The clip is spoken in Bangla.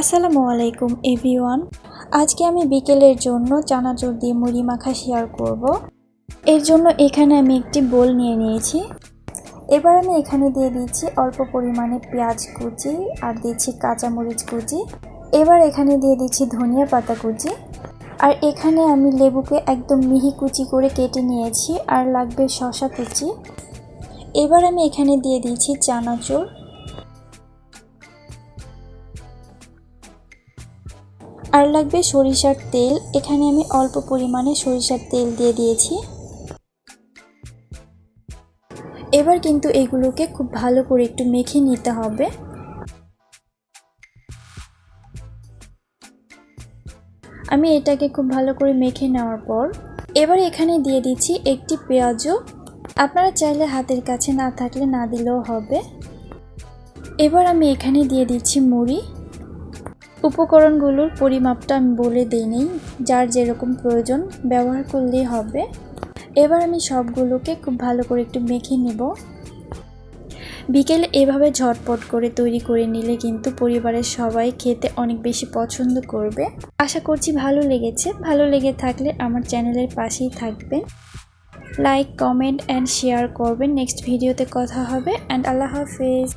আসসালামু আলাইকুম, এভরিওয়ান। আজকে আমি বিকেলের জন্য চানাচুর দিয়ে মুড়ি মাখা শেয়ার করব। এর জন্য এখানে আমি একটি বোল নিয়ে নিয়েছি। এবার আমি এখানে দিয়ে দিচ্ছি অল্প পরিমাণে পেঁয়াজ কুচি আর দিচ্ছি কাঁচামরিচ কুচি। এবার এখানে দিয়ে দিচ্ছি ধনিয়া পাতা কুচি। আর এখানে আমি লেবুকে একদম মিহি কুচি করে কেটে নিয়েছি আর লাগবে শশা কুচি। এবার আমি এখানে দিয়ে দিচ্ছি চানাচুর। আর লাগবে সরিষার তেল। এখানে আমি অল্প পরিমাণে সরিষার তেল দিয়ে দিয়েছি। এবার কিন্তু এগুলোকে খুব ভালো করে একটু মেখে নিতে হবে। আমি এটাকে খুব ভালো করে মেখে নেওয়ার পর এবার এখানে দিয়ে দিচ্ছি একটি পেঁয়াজও। আপনারা চাইলে হাতের কাছে না থাকলে না দিলেও হবে। এবার আমি এখানে দিয়ে দিচ্ছি মুড়ি। উপকরণগুলোর পরিমাপটা আমি বলে দিই নেই, যার যেরকম প্রয়োজন ব্যবহার করলেই হবে। এবার আমি সবগুলোকে খুব ভালো করে একটু মেখে নেব। বিকেলে এভাবে ঝটপট করে তৈরি করে নিলে কিন্তু পরিবারের সবাই খেতে অনেক বেশি পছন্দ করবে। আশা করছি ভালো লেগেছে। ভালো লেগে থাকলে আমার চ্যানেলের পাশেই থাকবেন। লাইক, কমেন্ট অ্যান্ড শেয়ার করবেন। নেক্সট ভিডিওতে কথা হবে। অ্যান্ড আল্লাহ হাফেজ।